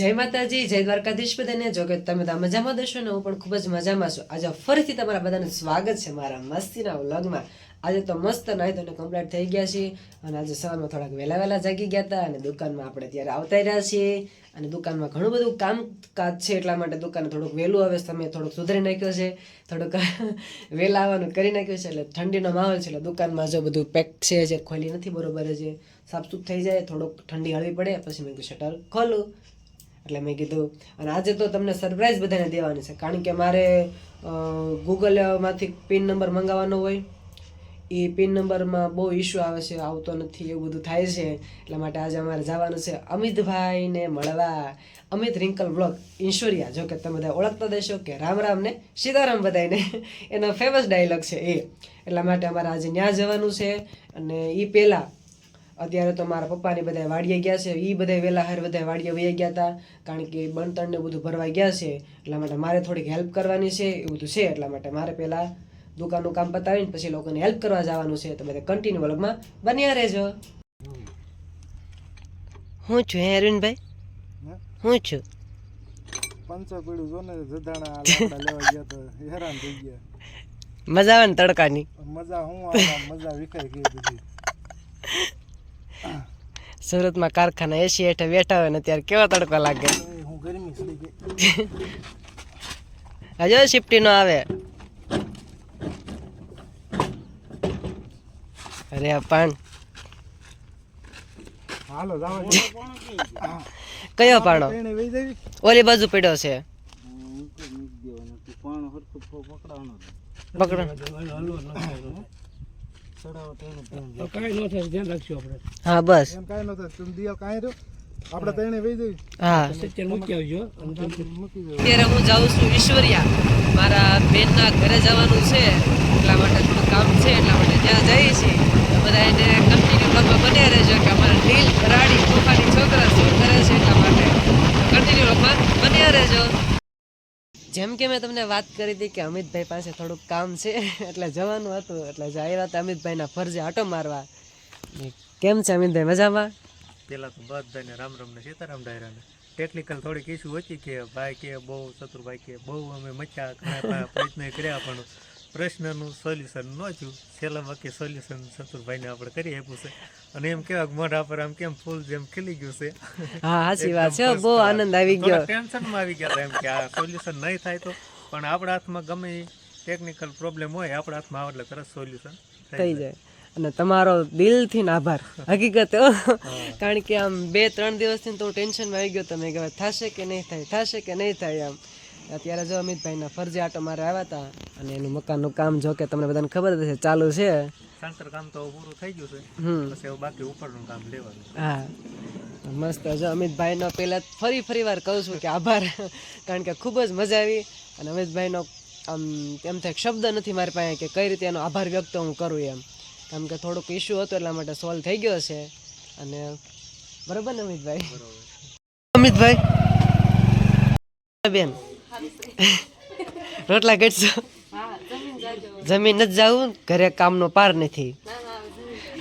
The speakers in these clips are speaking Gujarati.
જય માતાજી, જય દ્વારકાધીશ બધાને. જો કે તમે તો મજામાં દશો ને, હું પણ ખૂબ જ મજામાં છું. આજે ફરીથી તમારા બધાનું સ્વાગત છે મારા મસ્તીના વ્લોગમાં. આજે તો મસ્ત નાહી તો કમ્પ્લીટ થઈ ગયા છીએ અને આજે સવારમાં થોડાક વહેલા વહેલા જાગી ગયા હતા અને દુકાનમાં આપણે ત્યારે આવતા રહ્યા છીએ. અને દુકાનમાં ઘણું બધું કામકાજ છે એટલા માટે દુકાન થોડુંક વહેલું આવે તમે થોડુંક સુધારી નાખ્યો છે. થોડુંક વહેલા આવવાનું કરી નાખ્યું છે એટલે ઠંડીનો માહોલ છે એટલે દુકાનમાં જો બધું પેક છે જે ખોલી નથી બરોબર જે સાફસૂફ થઈ જાય, થોડુંક ઠંડી હળવી પડે, પછી મેં શટર ખોલું. એટલે મેં કીધું, અને આજે તો તમને સરપ્રાઈઝ બધાને દેવાની છે. કારણ કે મારે ગૂગલમાંથી પિન નંબર મંગાવવાનો હોય એ પિન નંબરમાં બહુ ઇશ્યુ આવે છે, આવતો નથી, એવું બધું થાય છે. એટલા માટે આજે અમારે જવાનું છે અમિતભાઈને મળવા. અમિત રિંકલ બ્લોગ ઇન્શ્યોરિયા જો કે તમે બધા ઓળખતા દેશો કે રામ રામને સીતારામ બધાને એનો ફેમસ ડાયલોગ છે એ. એટલા માટે અમારે આજે ત્યાં જવાનું છે. અને એ પહેલાં અત્યારે તો મારા પપ્પાની બધા વાડીએ ગયા છે એ બધા વહેલા હાર બધા વાડીએ વહી ગયા હતા કારણ કે બણતણને બધું ભરવા ગયા છે એટલા માટે મારે થોડીક હેલ્પ કરવાની છે એ બધું છે એટલા માટે મારે પહેલાં દુકાનનું કામ પતાવીને પછી લોકોને હેલ્પ કરવા જવાનું છે તો બધા કન્ટિન્યુ વ્લોગમાં બન્યા રહેજો. હું છું હે અરવિંદભાઈ? હું? છું? પંચો પીડું જો ને જધાણા લેવા ગયા તો હેરાન થઈ ગયા. મજા આવે ને તડકાની? મજા હું મજા વિખાઈ ગઈ બધી. સુરતમાં કારખાના એસી હેઠે બેઠા હોય ને ત્યારે કેવો તડકો લાગે? હજુ હું ગરમી થઈ ગઈ હજો શિફ્ટી નો આવે અરે પણ? હાલો જાવા કયો પાણો ઓલી બાજુ પડ્યો છે. પકડો. હા બસ. અત્યારે હું જાઉં છું ઈશ્વરિયા. મારા બેનના ઘરે જવાનું છે. એટલા માટે થોડું કામ છે એટલા માટે ત્યાં જઈએ છીએ. બધા એને કન્ટિન્યુ બન્યા રહેજો કે અમારા ડીલ રાડી તોફાની છોકરા શું કરે છે એટલા માટે કન્ટિન્યુ બ્લોગમાં બન્યા રહેજો જેમ કે મેં તમને વાત કરી હતી કે અમિતભાઈ પાસે થોડુંક કામ છે, એટલે જવાનું હતું, એટલે જ આવ્યા હતા અમિતભાઈના ફરજે આટો મારવા. કેમ છે અમિતભાઈ, મજામાં? પેલા તો બધાને રામ રામ ને સીતારામ ડાયરાને ટેકનિકલ થોડીક ઇસ્યુ હતી કે ભાઈ કે બહુ, શત્રુભાઈ કે બહુ અમે મચ્યા પ્રયત્ન કર્યા પણ પ્રશ્નનું સોલ્યુશન ન થયું. છેલ્લા બાકી સોલ્યુશન ચતુરભાઈને આપણે કરી આપ્યું છે. અને એમ કેવા મોઢા પર આમ કેમ ફૂલ જેમ ખીલી ગયું છે. હા સાચી વાત છે. બહુ આનંદ આવી ગયો. ટેન્શનમાં આવી ગયા એમ કે આ સોલ્યુશન નહીં થાય તો. પણ આપણા હાથમાં ગમે ટેકનિકલ પ્રોબ્લેમ હોય આપણા હાથમાં આવે એટલે તરત સોલ્યુશન થઈ જાય. અને તમારો દિલથી આભાર. હકીકત કારણ કે આમ બે ત્રણ દિવસથી તો ટેન્શનમાં આવી ગયો તમે કે થશે કે નહીં થાય? થશે કે નહીં થાય? આમ. અત્યારે જો અમિતભાઈના ફરજે આટો મારે આવ્યા હતા અને એનું મકાનનું કામ જો કે તમને બધાને ખબર જ છે ચાલુ છે. શંકર કામ તો પૂરું થઈ ગયું છે. પછી બાકી ઉપરનું કામ લેવાનું. હા. મસ્ત જો અમિતભાઈનો પહેલાં ફરી ફરી વાર કહું છું કે આભાર કારણ કે ખૂબ જ મજા આવી અને અમિતભાઈનો આમ એમ થાય શબ્દ નથી મારી પાસે કે કઈ રીતે એનો આભાર વ્યક્ત હું કરું એમ. કેમ કે થોડુંક ઇશ્યુ હતો એટલા માટે સોલ્વ થઈ ગયો છે. અને બરોબર ને અમિતભાઈ? અમિતભાઈ? બેન. રોટલા ઘટશો? જમીન નથી જવું ઘરે કામનો પાર નથી.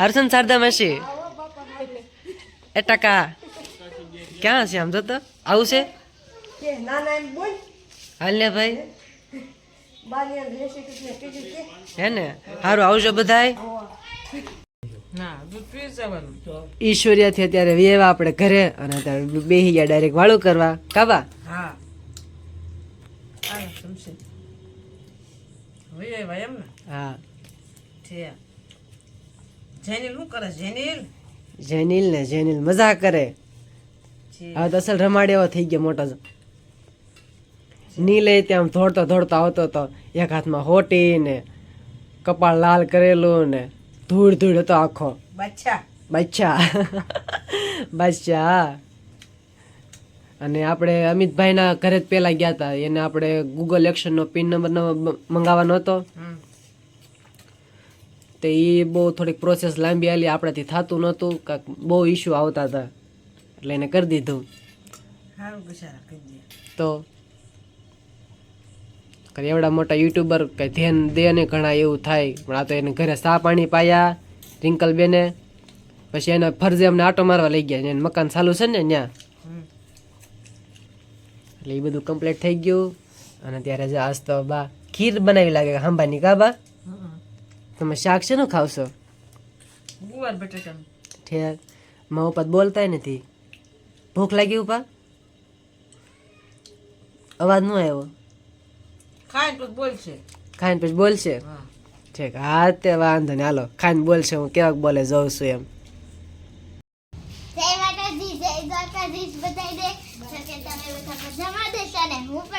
હર્ષન શારદા માસી. એ ટકા. ક્યાં હશે આમ જોતો? આવું છે? હાલ ને ભાઈ. હે ને? સારું આવજો બધાય. ઈશ્વર્યાથી અત્યારે વેવા આપણે ઘરે અને અત્યારે બેહી ગયા ડાયરેક્ટ વાળું કરવા. કાબા? હા. જેનિલ ને જેનિલ મજા કરે. હવે તો અસલ રમાડે એવો થઈ ગયો મોટો નીલે ત્યાં દોડતો દોડતો આવતો હતો એક હાથમાં હોટી ને કપાળ લાલ કરેલું ને ધૂળ ધૂળ હતો આખો. બચ્ચા બચ્ચા અને આપણે અમિતભાઈના ઘરે જ પહેલા ગયા હતા. એને આપણે ગૂગલ એક્શનનો પિન નંબર મંગાવવાનો હતો. તો એ બહુ થોડીક પ્રોસેસ લાંબી આલી આપણાથી થતું નહોતું. કાંઈક બહુ ઇશ્યુ આવતા હતા. એટલે એને કરી દીધું. તો એવડા મોટા યુટ્યુબર કઈ ધ્યાન દે ને ઘણા એવું થાય. પણ આ તો એને ઘરે સા પાણી પાયા રિંકલ બેને પછી એને ફરજે અમને આટો મારવા લઈ ગયા. એને મકાન ચાલુ છે ને ત્યાં. એટલે એ બધું કમ્પ્લીટ થઈ ગયું. અને ત્યારે જે આજ તો બા ખીર બનાવી લાગે હાંભાની કા બા? તમે શાક છે ખાવશો? ગુવાર બટેટાનું. ઠેક મા ઉપર બોલતા બોલતાય નથી. ભૂખ લાગી ઉપા અવાજ ન આવ્યો. ખાઈને પછી બોલશે. ખાઈને પછી બોલશે? ઠીક. હા તે વાંધો ને હાલો ખાઈને બોલશે. હું કેવાક બોલે જઉં છું એમ જય માતાજી જય દ્વારકાધીશ બધાય દે તો કે તમે બધા મજામાં દેશો ને હું પણ મજામાં જ.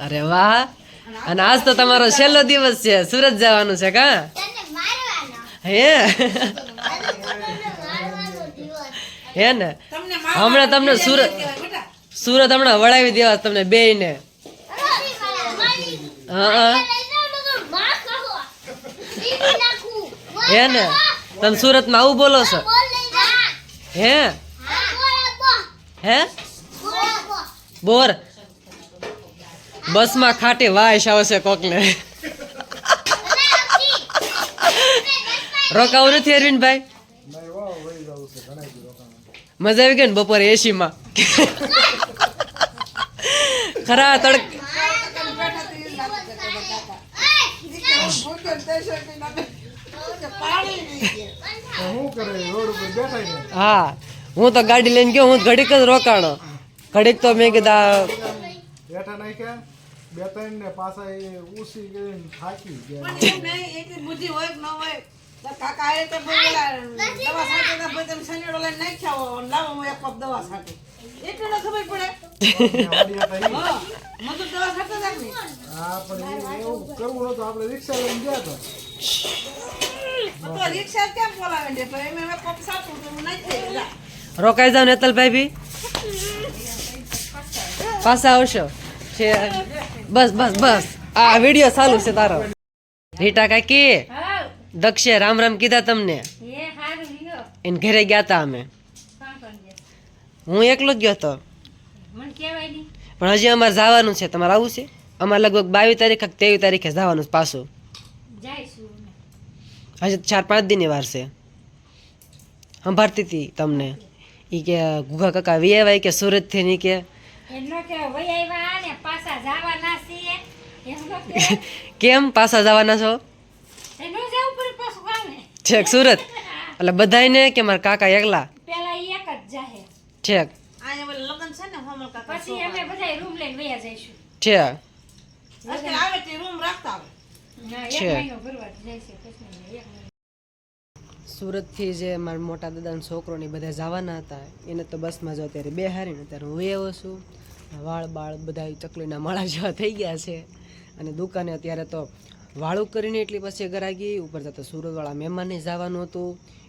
અરે વાહ. અને આજ તો તમારો છેલ્લો દિવસ છે. સુરત જવાનું છે કા? હે? હે ને? હમણાં તમને સુરત સુરત હમણાં વળાવી દેવા તમને બે ને હા ને? તમે સુરતમાં આવું બોલો છો? બોલ લઈ જા હે? હા બોલ આપો હે? બોલ. બોર. બસમાં ખાટી વાયશ આવશે કોકને. રોકાવું નથી અરવિંદભાઈ? મજા આવી ગઈ ને બપોરે એસીમાં. ખરા તડક હા, હું તો ગાડી લઈને ગયો, હું ઘડીક જ રોકાણો. ઘડીક તો મેં કીધા બે ત્રણ ને પાછા એ ઉસી કરીને થાકી ગયા. પણ એમ નહીં એટલી બુદ્ધિ હોય કે ન હોય કાકા એ તો બોલેલા દવા સાથે તો ભાઈ તમે શનિવારો લઈને નાખ્યા હો લાવો હું એક કપ દવા સાથે. એટલું ન ખબર પડે. દવા સાથે જ આપની હા પણ એવું કરવું હતું આપણે રિક્ષા લઈને ગયા હતા. તો રિક્ષા કેમ બોલાવે તો એમ એમ કપ સાચું તો હું નહીં રોકાઈ જાવ નેતલભાઈ બી પાછા આવશો. છે. બસ બસ બસ. આ વીડિયો ચાલુ છે તારો. રીટા કાકી, દક્ષે રામ રામ કીધા તમને. એને ઘરે ગયા તા અમે. હું એકલો જ ગયો હતો પણ હજી અમારે જવાનું છે. તમારે આવું છે? અમારે લગભગ બાવીસ તારીખ ત્રેવીસ તારીખે જવાનું પાછું. હજી ચાર, પાંચ દિનની વાર છે. સંભાળતી હતી તમને. એ કે, ગુગા કાકા, વી કે સુરતથી ની કે એમનો કે વહી આવ્યા ને પાછા જવાના છીએ. એમનો કે કેમ પાછા જવાના છો? એનો જવું પડે પાછું કામે. છેક સુરત. એટલે બધાયને કે મારા કાકા એકલા? પેલા એક જ જાહે. છેક. અહીંયા બોલે લગ્ન છે ને હોમલ કાકા પછી અમે બધા રૂમ લઈને વયા જઈશું. છે આજકાલ આવે તે રૂમ રાખતા આવે. ના એક મહિનો ભરવા જઈશે પછી એક મહિનો. સુરતથી જે મારા મોટા દાદાનો છોકરો ને બધા જવાના હતા, એને તો બસમાં જો અત્યારે બે હારીને અત્યારે હું આવ્યો છું. વાળ બાળ બધા ચકલીના માળા જેવા થઈ ગયા છે. અને દુકાને અત્યારે તો વાળું કરીને એટલી પછી ગરાગી ઉપર જતા સુરતવાળા મહેમાનને જવાનું હતું.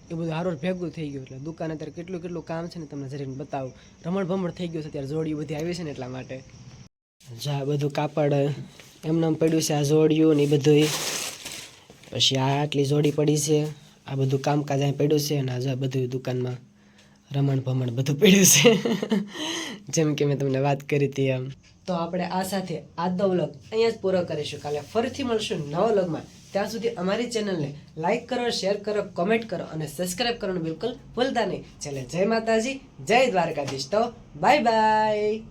એ બધું હારોર ભેગું થઈ ગયું. એટલે દુકાને અત્યારે કેટલું કેટલું કામ છે ને તમને જરીને બતાવું. રમણ ભમણ થઈ ગયું છે અત્યારે જોડી બધી આવી છે ને એટલા માટે. જા બધું કાપડ એમને એમ પડ્યું છે, આ જોડિયું ને એ બધું પછી આ આટલી જોડી પડી છે. આ બધું કામકાજ અહીં પડ્યું છે અને આ બધું દુકાનમાં રમણ ભમણ બધું પડ્યું છે. જેમ કે મેં તમને વાત કરી હતી એમ. તો આપણે આ સાથે આજનો વ્લોગ અહીંયા જ પૂરો કરીશું. કાલે ફરીથી મળશું નવા વ્લોગમાં. ત્યાં સુધી અમારી ચેનલને લાઈક કરો, શેર કરો, કોમેન્ટ કરો અને સબસ્ક્રાઈબ કરવાનું બિલકુલ ભૂલતા નહીં. છેલ્લે જય માતાજી, જય દ્વારકાધીશ. તો બાય બાય